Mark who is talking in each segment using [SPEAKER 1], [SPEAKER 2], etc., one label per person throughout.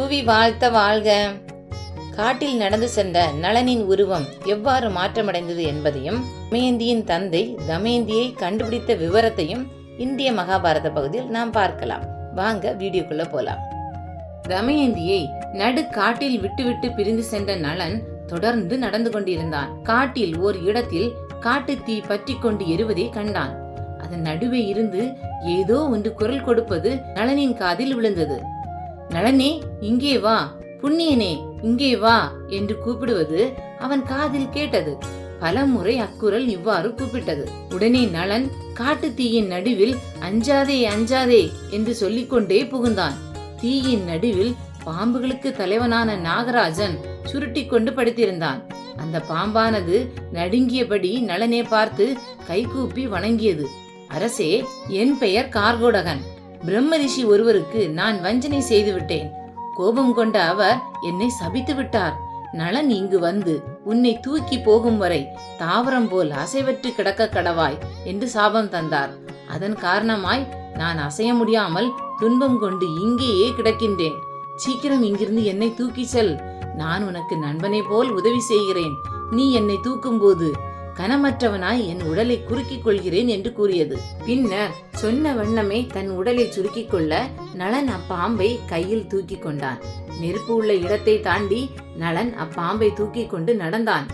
[SPEAKER 1] புவி வாழ்த்த வாழ்க. காட்டில் நடந்து சென்ற நளனின் உருவம் எவ்வாறு மாற்றமடைந்தது என்பதையும் தமயந்தியின் தந்தை தமயந்தியை கண்டுபிடித்த விவரத்தையும் இந்திய மகாபாரத பகுதியில் நாம் பார்க்கலாம். வாங்க வீடியோக்குள்ள போலாம். தமயந்தியை நடு காட்டில் விட்டுவிட்டு பிரிந்து சென்ற நளன் தொடர்ந்து நடந்து கொண்டிருந்தான். காட்டில் ஓர் இடத்தில் காட்டு தீ பற்றி கொண்டு எரிவதை கண்டான். அதன் நடுவே இருந்து ஏதோ ஒன்று குரல் கொடுப்பது நளனின் காதில் விழுந்தது. நளனே இங்கே வா. புண்ணியனே இங்கே வா என்று கூப்பிடுவது அவன் காதில் கேட்டது. பலமுறை அக்குரல் இவ்வாறு கூப்பிட்டது. உடனே நளன் காட்டு தீயின் நடுவில் அஞ்சாதே அஞ்சாதே என்று சொல்லிக்கொண்டே புகுந்தான். தீயின் நடுவில் பாம்புகளுக்கு தலைவனான நாகராஜன் சுருட்டி கொண்டு படுத்திருந்தான். அந்த பாம்பானது நடுங்கியபடி நளனை பார்த்து கைகூப்பி வணங்கியது. அரசே என் பெயர் கார்கோடகன். பிரம்ம ரிஷி ஒருவருக்கு நான் வஞ்சனை செய்து விட்டேன் கோபம் கொண்ட அவர் என்னை சபித்து விட்டார். நலன் இங்கு வந்து உன்னை தூக்கி போகும் வரை தாவரம் போல் அசைவற்று கிடக்க கடவாய் என்று சாபம் தந்தார். அதன் காரணமாய் நான் அசைய முடியாமல் துன்பம் கொண்டு இங்கேயே கிடக்கின்றேன். சீக்கிரம் இங்கிருந்து என்னை தூக்கி செல். நான் உனக்கு நண்பனை போல் உதவி செய்கிறேன். நீ என்னை தூக்கும்போது கனமற்றவனாய் என் உடலை குறுக்கிக் கொள்கிறேன் என்று கூறியது. பின்னர் சொன்ன வண்ணமே தன் உடலை சுருக்கிக் கொள்ள நளன் அப்பாம்பை கையில் தூக்கி கொண்டான். நெருப்பு உள்ள இடத்தை தாண்டி நளன் அப்பாம்பை தூக்கி கொண்டு நடந்தான்.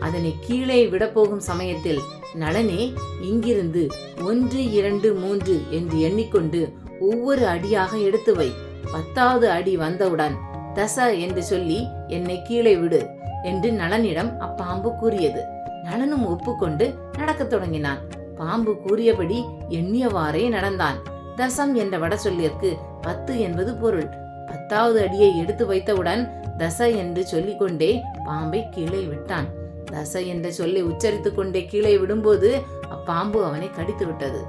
[SPEAKER 1] அதனை கீழே விடப்போகும் சமயத்தில் நளனே இங்கிருந்து ஒன்று இரண்டு மூன்று என்று எண்ணிக்கொண்டு ஒவ்வொரு அடியாக எடுத்து வை. பத்தாவது அடி வந்தவுடன் தச என்று சொல்லி என்னை கீழே விடு என்று நளனிடம் அப்பாம்பு கூறியது. நளனும் ஒப்புக்கொண்டு நடக்கத் தொடங்கினான். பாம்பு கூறியபடி எண்ணியவாறே நடந்தான். தசம் என்ற வட சொல்லிற்கு பத்து என்பது பொருள். பத்தாவது அடியை எடுத்து வைத்தவுடன் தச என்று சொல்லிக்கொண்டே பாம்பை கீழே விட்டான். தச என்ற சொல்லை உச்சரித்துக் கொண்டே கீழே விடும்போது அப்பாம்பு அவனை கடித்து விட்டது.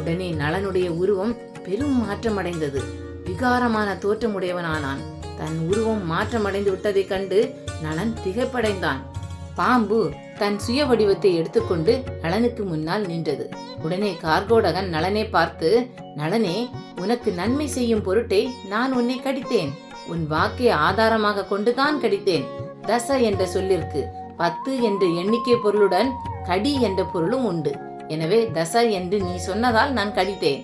[SPEAKER 1] உடனே நளனுடைய உருவம் பெரும் மாற்றமடைந்தது. விகாரமான தோற்றமுடையவனானான். தன் உருவம் மாற்றமடைந்து விட்டதைக் கண்டு நளன் திகைப்படைந்தான். பாம்பு தன் சுய வடிவத்தை எடுத்துக்கொண்டு நளனுக்கு முன்னால் நின்றது. உடனே கார்கோடகன் நளனை பார்த்து நளனே உனக்கு நன்மை செய்யும் பொருட்டே நான் உன்னை கடித்தேன். உன் வாக்கை ஆதாரமாக கொண்டுதான் கடித்தேன். தச என்ற சொல்லிற்கு பத்து என்ற எண்ணிக்கை பொருளுடன் கடி என்ற பொருளும் உண்டு. எனவே தச என்று நீ சொன்னதால் நான் கடித்தேன்.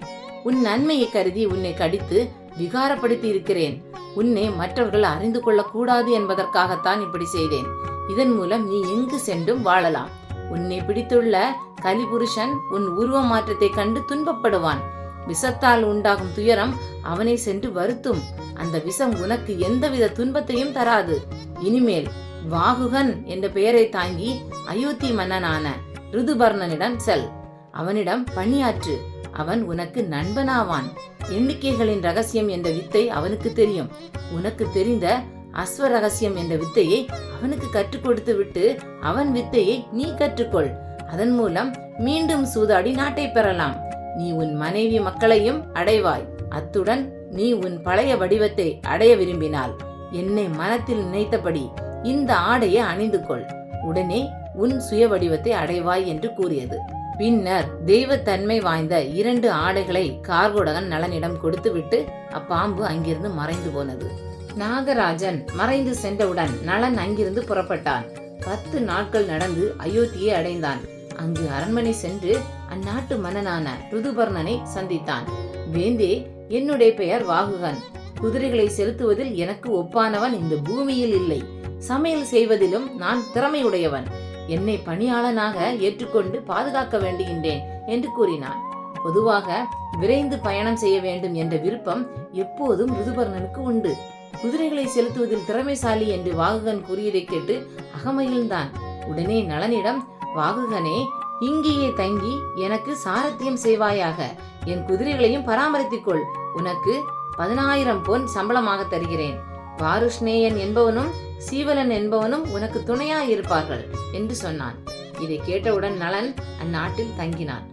[SPEAKER 1] உன் நன்மையை கருதி உன்னை கடித்து விகாரப்படுத்தி இருக்கிறேன் உன்னை மற்றவர்கள் அறிந்து கொள்ளக்கூடாது என்பதற்காகத்தான் இப்படி செய்தேன். இதன் மூலம் நீ எங்கு சென்றும் வாழலாம். உன்னை பிடித்துள்ள கலிபுருஷன் உன் உருவ மாற்றத்தை கண்டு துன்பப்படுவான். விஷத்தால் உண்டாகும் துயரம் அவனை சென்று வருத்தும். அந்த விஷம் உனக்கு எந்தவித துன்பத்தையும் தராது. இனிமேல் வாகுகன் என்ற பெயரை தாங்கி அயோத்தி மன்னனான ருதுபர்ணனிடம் செல். அவனிடம் பணியாற்று. அவன் உனக்கு நண்பனாவான். எண்ணிக்கைகளின் ரகசியம் என்ற வித்தை அவனுக்கு தெரியும். உனக்கு தெரிந்த அஸ்வ ரகசியம் என்ற வித்தையை அவனுக்கு கற்றுக் கொடுத்து விட்டு அவன் வித்தையை நீ கற்றுக்கொள். அதன் மூலம் மீண்டும் சூதாடி நாட்டை பெறலாம். நீ உன் மனைவி மக்களையும் அடைவாய். அத்துடன் நீ உன் பழைய வடிவத்தை அடைய விரும்பினால் என்னை மனத்தில் நினைத்தபடி இந்த ஆடையை அணிந்து கொள். உடனே உன் சுய வடிவத்தை அடைவாய் என்று கூறியது. பின்னர் தெய்வத்தன்மை வாய்ந்த இரண்டு ஆடைகளை கார்கோடகன் நலனிடம் கொடுத்துவிட்டு அப்பாம்பு அங்கிருந்து மறைந்து போனது. நாகராஜன் மறைந்து சென்றவுடன் நலன் அங்கிருந்து புறப்பட்டான். பத்து நாட்கள் நடந்து அயோத்தியை அடைந்தான். அங்கு அரண்மனை சென்று அந்நாட்டு மன்னனான ருதுபர்ணனை சந்தித்தான். வேந்தே என்னுடைய பெயர் வாகுகன். குதிரைகளை செலுத்துவதில் எனக்கு ஒப்பானவன் இந்த பூமியில் இல்லை. சமையல் செய்வதிலும் நான் திறமையுடையவன். என்னை பணியாளனாக ஏற்றுக்கொண்டு பாதுகாக்க வேண்டுகின்றேன் என்று கூறினான். பொதுவாக விரைந்து பயணம் செய்ய வேண்டும் என்ற விருப்பம் எப்போதும் ருதுபர்ணனுக்கு உண்டு. குதிரைகளை செலுத்துவதில் திறமைசாலி என்று வாகுகன் கூறியதை கேட்டு அகமகிழ்ந்தான். உடனே நளனிடம் வாகுகனே இங்கேயே தங்கி எனக்கு சாரத்தியம் செய்வாயாக. என் குதிரைகளையும் பராமரித்துக் கொள் உனக்கு பதினாயிரம் பொன் சம்பளமாக தருகிறேன். வாருஷ்ணேயன் என்பவனும் சீவலன் என்பவனும் உனக்கு துணையா இருப்பார்கள் என்று சொன்னான். இதை கேட்டவுடன் நளன் அந்நாட்டில் தங்கினான்.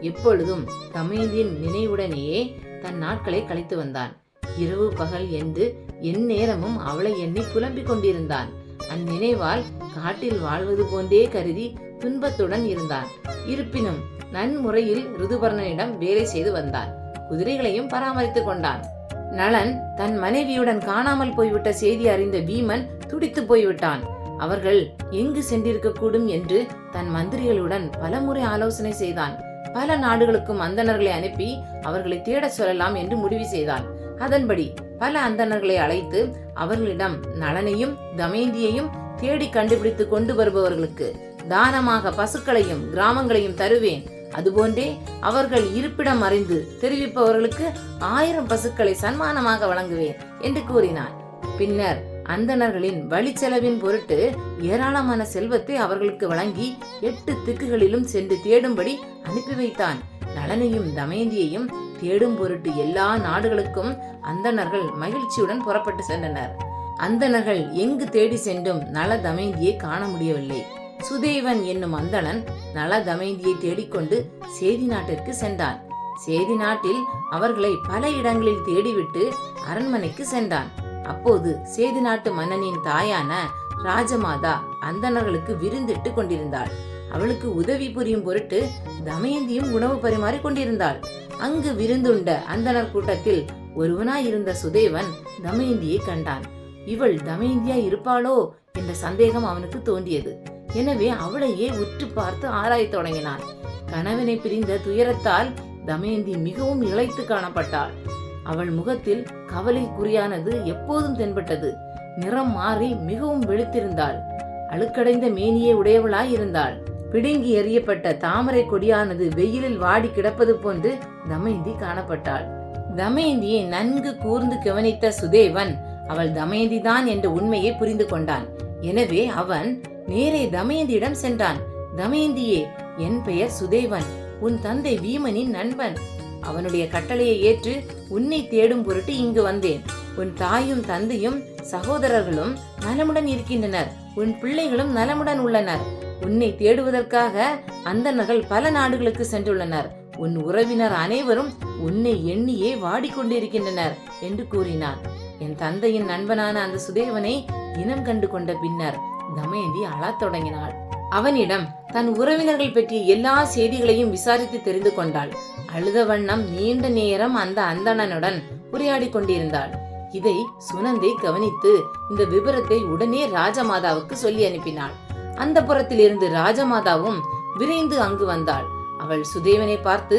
[SPEAKER 1] எப்பொழுதும் தமயந்தியின் நினைவுடனேயே தன் நாட்களை கழித்து வந்தான். இரவு பகல் என்று எந்நேரமும் அவளை எண்ணி புலம்பிக் கொண்டிருந்தான். அந்நினைவால் காட்டில் வாழ்வது போன்றே கருதி துன்பத்துடன் இருந்தான். இருப்பினும் நன்முறையில் ருதுபர்ணனிடம் வேலை செய்து வந்தான். குதிரைகளையும் பராமரித்துக் கொண்டான். நளன் தன் மனைவியுடன் காணாமல் போய்விட்ட செய்தி அறிந்த பீமன் துடித்து போய்விட்டான். அவர்கள் எங்கு சென்றிருக்கக்கூடும் என்று தன் மந்திரிகளுடன் பலமுறை ஆலோசனை செய்தான். பல நாடுகளுக்கும் அந்தணர்களை அனுப்பி அவர்களை தேடச் சொல்லலாம் என்று முடிவு செய்தான். அதன்படி பல அந்தணர்களை அழைத்து அவர்களிடம் நலனையும் தமேந்தியையும் தேடி கண்டுபிடித்து கொண்டு வருபவர்களுக்கு தானமாக பசுக்களையும் கிராமங்களையும் தருவேன். அதுபோன்றே அவர்கள் இருப்பிடம் அறிந்து தெரிவிப்பவர்களுக்கு ஆயிரம் பசுக்களை சன்மானமாக வழங்குவேன் என்று கூறினான் பின்னர் அந்தணர்களின் வழிச்செலவின் பொருட்டு ஏராளமான செல்வத்தை அவர்களுக்கு வழங்கி எட்டு திக்குகளிலும் சென்று தேடும்படி அனுப்பி வைத்தான். நளனையும் தமயந்தியையும் தேடும் பொருட்டு எல்லா நாடுகளுக்கும் அந்தணர்கள் மகிழ்ச்சியுடன் புறப்பட்டு சென்றனர். அந்தணர்கள் எங்கு தேடி சென்றும் நல தமயந்தியை காண முடியவில்லை. சுதேவன் என்னும் அந்தணன் நல தமயந்தியை தேடிக்கொண்டு சேதி நாட்டிற்கு சென்றான். சேதி நாட்டில் அவர்களை பல இடங்களில் தேடிவிட்டு அரண்மனைக்கு சென்றான். அப்போது சேதி நாட்டு மன்னனின் தாயான ராஜமாதா அந்தணர்களுக்கு விருந்திட்டு கொண்டிருந்தாள். அவளுக்கு உதவி புரியும் பொருட்டு தமயந்தியும் உணவு பரிமாறி கொண்டிருந்தாள். அங்கு விருந்துண்ட அந்தனர் கூட்டத்தில் ஒருவனாயிருந்த சுதேவன் தமயந்தியை கண்டான். இவள் தமயந்தியா இருப்பாளோ? என்ற சந்தேகம் அவனுக்கு தோன்றியது. எனவே அவளையே உற்று பார்த்து ஆராயத் தொடங்கினான். கணவனை பிரிந்த துயரத்தால் தமயந்தி மிகவும் இழைத்து காணப்பட்டாள். அவள் முகத்தில் கவலை குறியானது எப்போதும் தென்பட்டது. நிறம் மாறி மிகவும் வெளுத்திருந்தாள். அழுக்கடைந்த மேனியே உடையவளாய் இருந்தாள் பிடுங்கி எறியப்பட்ட தாமரை கொடியானது வெயிலில் வாடி கிடப்பது போன்று தமயந்தி காணப்பட்டாள். தமயந்தியை நன்கு கூர்ந்து கவனித்த சுதேவன் அவள் தமயந்தி தான் என்ற உண்மையை புரிந்து கொண்டான். எனவே அவன் நேரே தமயந்தியிடம் சென்றான். தமயந்தியே என் பெயர் சுதேவன் உன் தந்தை வீமனின் நண்பன். அவனுடைய கட்டளையை ஏற்று உன்னை தேடும் பொருட்டு இங்கு வந்தேன். உன் தாயும் தந்தையும் சகோதரர்களும் நலமுடன் இருக்கின்றனர். உன் பிள்ளைகளும் நலமுடன் உள்ளனர். உன்னை தேடுவதற்காக அந்தணர்கள் பல நாடுகளுக்கு சென்றுள்ளனர். உன் உறவினர் அனைவரும் உன்னை எண்ணியே வாடிக்கொண்டிருக்கின்றனர் என்று கூறினான். என் தந்தையின் நண்பனான அந்த சுதேவனை இனம் கண்டு கொண்ட பின்னர் தமயந்தி அழத் தொடங்கினாள். அவனிடம் தன் உறவினர்கள் பற்றிய எல்லா செய்திகளையும் விசாரித்து தெரிந்து கொண்டாள். அழுத வண்ணம் நீண்ட நேரம் அந்த அந்தணனுடன் உரையாடி கொண்டிருந்தாள். இதை சுனந்தை கவனித்து இந்த விபரத்தை உடனே ராஜமாதாவுக்கு சொல்லி அனுப்பினாள். அந்த புறத்திலிருந்து ராஜமாதாவும் விரைந்து அங்கு வந்தாள். அவள் சுதேவனை பார்த்து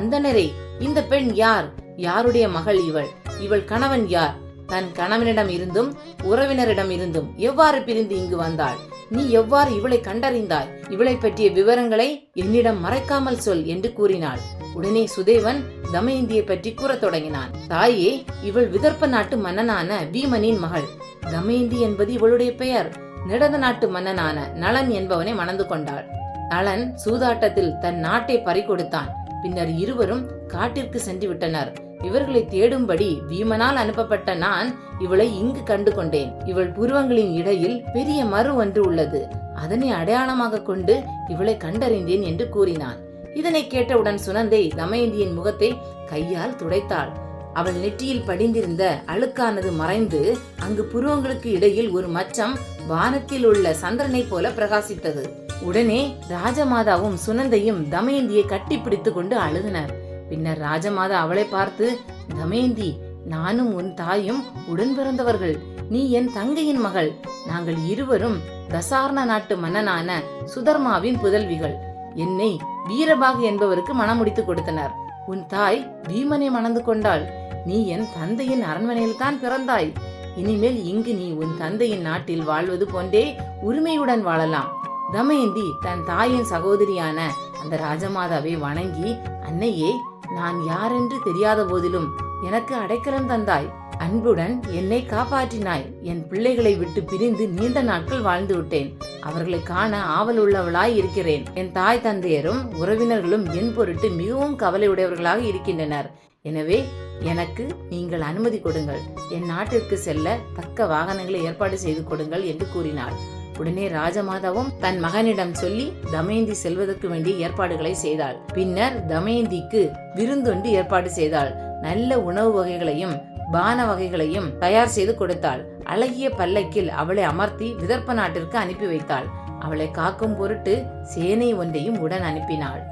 [SPEAKER 1] அந்தணரே இந்த பெண் யார்? யாருடைய மகள் இவள்? இவள் கணவன் யார்? தன் கணவனிடம் இருந்தும் உறவினரிடம் இருந்தும் எவ்வாறு பிரிந்து இங்கு வந்தாள்? நீ எவ்வாறு இவளை கண்டறிந்தாய்? இவளை பற்றிய விவரங்களை என்னிடம் மறைக்காமல் சொல் என்று கூறினாள். உடனே சுதேவன் தமயந்தியை பற்றி கூறத் தொடங்கினான். தாயே இவள் விதர்ப்ப நாட்டு மன்னனான வீமனின் மகள். தமயந்தி என்பது இவளுடைய பெயர். நிடத நாட்டு மன்னனான நளன் என்பவனை மணந்து கொண்டாள். நலன் சூதாட்டத்தில் தன் நாட்டை பறிகொடுத்தான். பின்னர் இருவரும் காட்டிற்கு சென்று விட்டனர். இவர்களை தேடும்படி வீமனால் அனுப்பப்பட்ட நான் இவளை இங்கு கண்டு கொண்டேன். இவள் புருவங்களின் இடையில் பெரிய மறு ஒன்று உள்ளது. அதனை அடையாளமாக கொண்டு இவளை கண்டறிந்தேன் என்று கூறினான். இதனை கேட்டவுடன் சுனந்தை தமயந்தியின் முகத்தை கையால் துடைத்தாள். அவள் நெற்றியில் படிந்திருந்த அழுக்கானது மறைந்து அங்கு புருவங்களுக்கு இடையில் ஒரு மச்சம் வானத்தில் உள்ள சந்திரனைப் போல பிரகாசித்தது. உடனே ராஜமாதாவும் சுனந்தையும் தமயந்தியை கட்டிப்பிடித்து கொண்டு அழுதனர். பின்னர் ராஜமாதா அவளை பார்த்து தமயந்தி நானும் உன் தாயும் உடன் பிறந்தவர்கள். நீ என் தங்கையின் மகள். நாங்கள் இருவரும் தசார்ண நாட்டு மன்னனான சுதர்மாவின் புதல்விகள். என்னை வீரபாகு என்பவருக்கு மணமுடித்து கொடுத்தனர். உன் தாய் பீமனை மணந்து கொண்டாள். நீ என் தந்தையின் அரண்மனையில் தான் பிறந்தாய். இனிமேல் இங்கு நீ உன் தந்தையின் நாட்டில் வாழ்வது போன்றே உரிமையுடன் வாழலாம். தமயந்தி தன் தாயின் சகோதரியான அந்த ராஜமாதாவை வணங்கி அன்னையே நான் யாரென்று தெரியாத போதிலும் எனக்கு அடைக்கலம் தந்தாய். அன்புடன் என்னை காப்பாற்றினாய். என் பிள்ளைகளை விட்டு பிரிந்து நீண்ட நாட்கள் வாழ்ந்து விட்டேன். அவர்களை காண ஆவல் உள்ளவளாய் இருக்கிறேன். என் தாய் தந்தையரும் உறவினர்களும் என் பொருட்டு மிகவும் கவலையுடையவர்களாக இருக்கின்றனர். எனவே எனக்கு நீங்கள் அனுமதி கொடுங்கள். என் நாட்டிற்கு செல்ல தக்க வாகனங்களை ஏற்பாடு செய்து கொடுங்கள் என்று கூறினாள். உடனே ராஜமாதாவும் தன் மகனிடம் சொல்லி தமயந்தி செல்வதற்கு வேண்டிய ஏற்பாடுகளை செய்தாள். பின்னர் தமயந்திக்கு விருந்தொன்று ஏற்பாடு செய்தாள். நல்ல உணவு வகைகளையும் பான வகைகளையும் தயார் செய்து கொடுத்தாள். அழகிய பல்லக்கில் அவளை அமர்த்தி விதர்ப்ப நாட்டிற்கு அனுப்பி வைத்தாள். அவளை காக்கும் பொருட்டு சேனை ஒன்றையும் உடன் அனுப்பினாள்.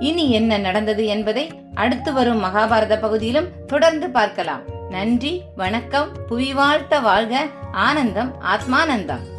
[SPEAKER 1] இனி என்ன நடந்தது என்பதை அடுத்து வரும் மகாபாரத பகுதியிலும் தொடர்ந்து பார்க்கலாம். நன்றி வணக்கம் புவி வாழ்த்த வாழ்க ஆனந்தம் ஆத்மானந்தம்.